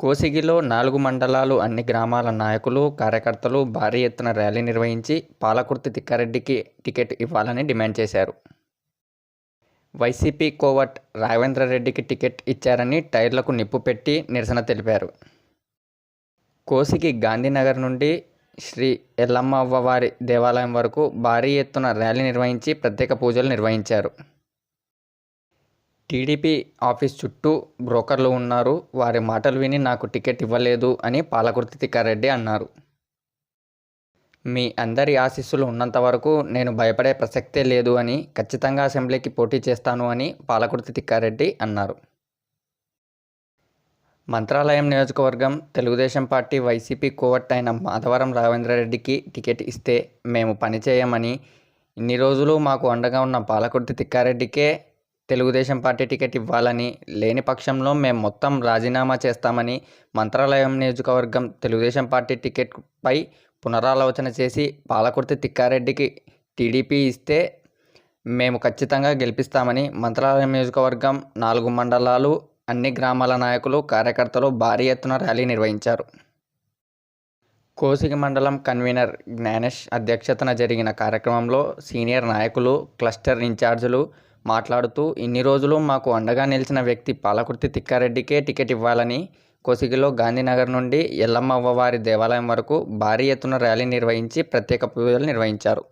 కోసిగిలో నాలుగు మండలాలు అన్ని గ్రామాల నాయకులు కార్యకర్తలు భారీ ఎత్తున ర్యాలీ నిర్వహించి పాలకుర్తి తిక్కారెడ్డికి టికెట్ ఇవ్వాలని డిమాండ్ చేశారు. వైసీపీ కోవట్ రాఘవేంద్రరెడ్డికి టికెట్ ఇచ్చారని టైర్లకు నిప్పు పెట్టి నిరసన తెలిపారు. కోసిగి గాంధీనగర్ నుండి శ్రీ ఎల్లమ్మ అవ్వవారి దేవాలయం వరకు భారీ ఎత్తున ర్యాలీ నిర్వహించి ప్రత్యేక పూజలు నిర్వహించారు. టీడీపీ ఆఫీస్ చుట్టూ బ్రోకర్లు ఉన్నారు. వారి మాటలు విని నాకు టికెట్ ఇవ్వలేదు అని పాలకుర్తి తిక్కారెడ్డి అన్నారు. మీ అందరి ఆశీస్సులు ఉన్నంత వరకు నేను భయపడే ప్రసక్తే లేదు అని ఖచ్చితంగా అసెంబ్లీకి పోటీ చేస్తాను అని పాలకుర్తి తిక్కారెడ్డి అన్నారు. మంత్రాలయం నియోజకవర్గం తెలుగుదేశం పార్టీ వైసీపీ కోవట్ అయిన మాధవరం రావేంద్రరెడ్డికి టికెట్ ఇస్తే మేము పనిచేయమని ఇన్ని రోజులు మాకు అండగా ఉన్న పాలకుర్తి తిక్కారెడ్డికే తెలుగుదేశం పార్టీ టికెట్ ఇవ్వాలని లేని పక్షంలో మేము మొత్తం రాజీనామా చేస్తామని మంత్రాలయం నియోజకవర్గం తెలుగుదేశం పార్టీ టికెట్పై పునరాలోచన చేసి పాలకుర్తి తిక్కారెడ్డికి టీడీపీ ఇస్తే మేము ఖచ్చితంగా గెలిపిస్తామని మంత్రాలయం నియోజకవర్గం నాలుగు మండలాలు అన్ని గ్రామాల నాయకులు కార్యకర్తలు భారీ ఎత్తున ర్యాలీ నిర్వహించారు. కోసిగి మండలం కన్వీనర్ జ్ఞానేష్ అధ్యక్షతన జరిగిన కార్యక్రమంలో సీనియర్ నాయకులు క్లస్టర్ ఇన్ఛార్జీలు మాట్లాడుతూ ఇన్ని రోజులు మాకు అండగా నిలిచిన వ్యక్తి పాలకుర్తి తిక్కారెడ్డికే టికెట్ ఇవ్వాలని కోసిగిలో గాంధీనగర్ నుండి ఎల్లమ్మవ్వ వారి దేవాలయం వరకు భారీ ఎత్తున ర్యాలీ నిర్వహించి ప్రత్యేక పూజలు నిర్వహించారు.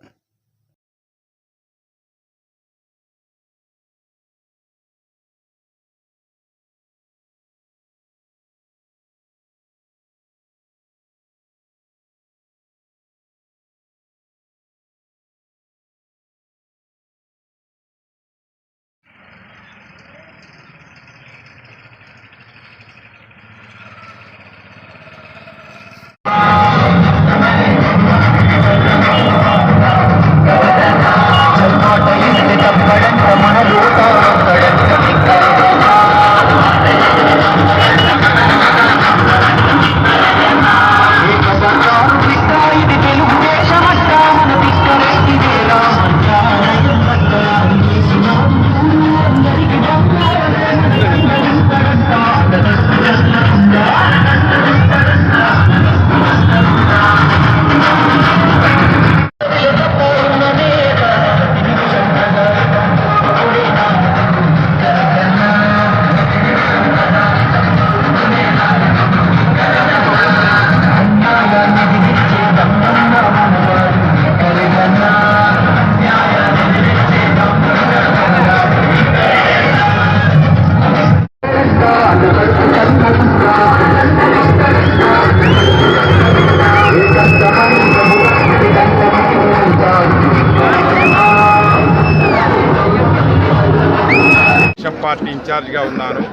పార్టీ ఇన్ఛార్జ్గా ఉన్నాను.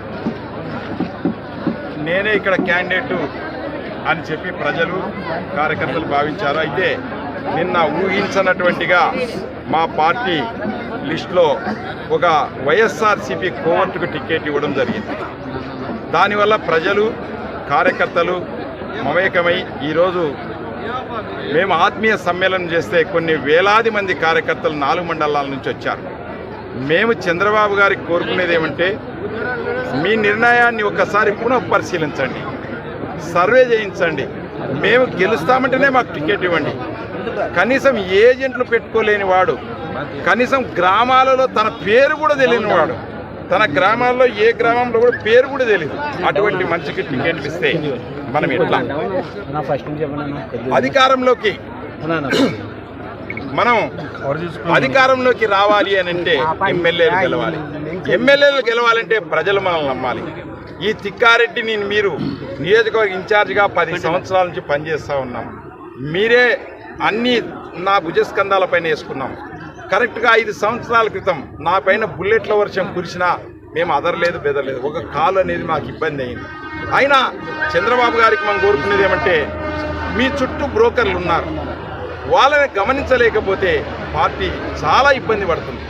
నేనే ఇక్కడ క్యాండిడేటు అని చెప్పి ప్రజలు కార్యకర్తలు భావించారు? అయితే నిన్న ఊహించనటువంటిగా మా పార్టీ లిస్టులో ఒక వైఎస్ఆర్సీపీ కోవర్టుకు టికెట్ ఇవ్వడం జరిగింది. దానివల్ల ప్రజలు కార్యకర్తలు మమేకమై ఈరోజు మేము ఆత్మీయ సమ్మేళనం చేస్తే కొన్ని వేలాది మంది కార్యకర్తలు నాలుగు మండలాల నుంచి వచ్చారు. మేము చంద్రబాబు గారికి కోరుకునేది ఏమంటే మీ నిర్ణయాన్ని ఒక్కసారి పునః పరిశీలించండి సర్వే చేయించండి. మేము గెలుస్తామంటేనే మాకు టికెట్ ఇవ్వండి. కనీసం ఏజెంట్లు పెట్టుకోలేని వాడు కనీసం గ్రామాలలో తన పేరు కూడా తెలియని వాడు తన గ్రామాల్లో ఏ గ్రామంలో కూడా పేరు కూడా తెలియదు. అటువంటి మనిషికి టికెట్ ఇస్తే మనం ఎట్లా? అధికారంలోకి. మనం అధికారంలోకి రావాలి అని అంటే ఎమ్మెల్యేలు గెలవాలి. ఎమ్మెల్యేలు గెలవాలంటే ప్రజలు మనల్ని నమ్మాలి. ఈ తిక్కారెడ్డిని మీరు నియోజకవర్గ ఇన్ఛార్జిగా పది సంవత్సరాల నుంచి పనిచేస్తూ ఉన్నాం. మీరే అన్ని నా భుజస్కంధాల పైన వేసుకున్నాం. కరెక్ట్గా ఐదు సంవత్సరాల క్రితం నా పైన బుల్లెట్ల వర్షం కురిసినా మేము అదరలేదు బెదరలేదు. ఒక కాలు అనేది మాకు ఇబ్బంది అయింది. అయినా చంద్రబాబు గారికి మనం కోరుకునేది ఏమంటే మీ చుట్టూ బ్రోకర్లు ఉన్నారు. వాళ్ళని గమనించలేకపోతే పార్టీ చాలా ఇబ్బంది పడుతుంది.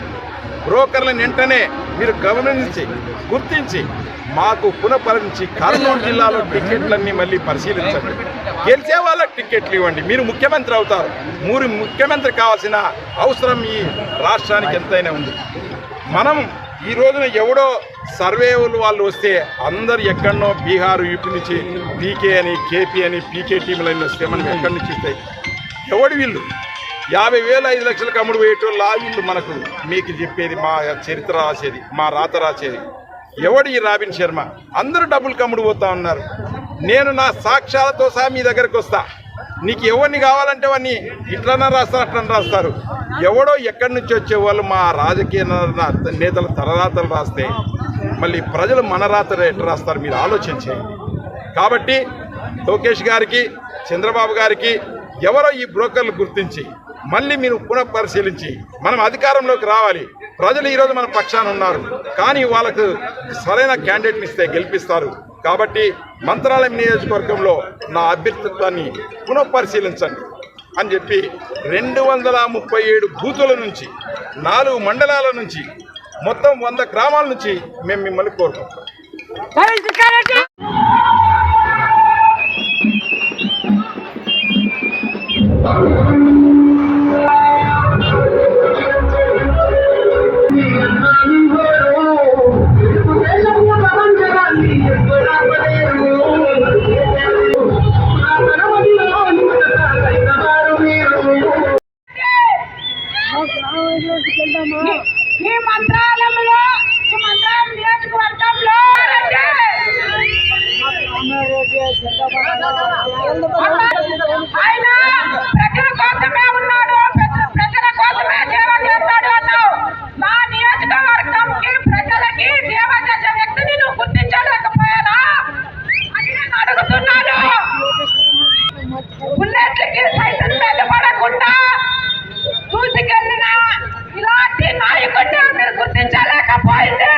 బ్రోకర్లను వెంటనే మీరు గమనించి గుర్తించి మాకు పునఃపరించి కర్నూలు జిల్లాలో టికెట్లన్నీ మళ్ళీ పరిశీలించండి. గెలిచే వాళ్ళకి టికెట్లు ఇవ్వండి. మీరు ముఖ్యమంత్రి అవుతారు. మీరు ముఖ్యమంత్రి కావాల్సిన అవసరం ఈ రాష్ట్రానికి ఎంతైనా ఉంది. మనం ఈ రోజున ఎవడో సర్వేలు వాళ్ళు వస్తే అందరు ఎక్కడనో బీహార్ యూపీ నుంచి పీకే అని కేపీ అని పీకే టీములన్నీ వస్తే మనం ఎక్కడి నుంచి ఇస్తాయి ఎవడు వీళ్ళు? యాభై వేలు ఐదు లక్షలకు అమ్ముడు పోయేటోళ్ళు ఆ వీళ్ళు మనకు. మీకు చెప్పేది మా చరిత్ర రాసేది మా రాత రాసేది. ఎవడు ఈ రాబిన్ శర్మ? అందరూ డబ్బులు కమ్ముడు పోతా ఉన్నారు. నేను నా సాక్ష్యాలతో సహా మీ దగ్గరకు వస్తా. నీకు ఎవరిని కావాలంటే వాడిని ఇట్లన్నా రాస్తారు అట్లనే రాస్తారు. ఎవడో ఎక్కడి నుంచి వచ్చే వాళ్ళు మా రాజకీయ నేతల తలరాతలు రాస్తే మళ్ళీ ప్రజలు మన రాతలు ఎట్లా రాస్తారు మీరు ఆలోచించండి కాబట్టి లోకేష్ గారికి చంద్రబాబు గారికి ఎవరో ఈ బ్రోకర్లు గుర్తించి మళ్ళీ మీరు పునఃపరిశీలించి మనం అధికారంలోకి రావాలి. ప్రజలు ఈరోజు మన పక్షాన ఉన్నారు. కానీ వాళ్ళకు సరైన క్యాండిడేట్ని ఇస్తే గెలిపిస్తారు. కాబట్టి మంత్రాలయం నియోజకవర్గంలో నా అభ్యర్థిత్వాన్ని పునఃపరిశీలించండి అని చెప్పి రెండు వందల ముప్పై ఏడు బూతుల నుంచి నాలుగు మండలాల నుంచి మొత్తం వంద గ్రామాల నుంచి మేము మిమ్మల్ని కోరుకుంటాం ఈ మంత్రాలయంలో ఈ మంత్రాలయం నియోజకవర్గంలో ఆయన ప్రజల ఉన్నాడు ప్రజల- ప్రజలకి అని బుల్లెట్లకి పడకుండా ఇలాంటి నాయకుడిని మీరు గుర్తించలేకపోయింది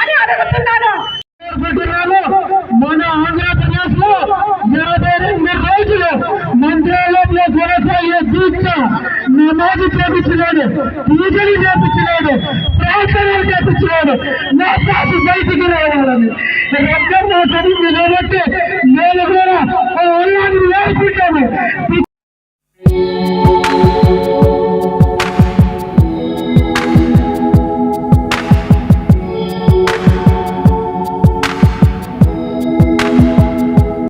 అని అడుగుతున్నాను. నమాజు చేపించలేదు పూజలు చేపించలేదు ప్రార్థనలు చేపించలేదు నా పాటు బయటికి రావాలని. రక్తం నా చదివింది నిలబెట్టి నేను కూడా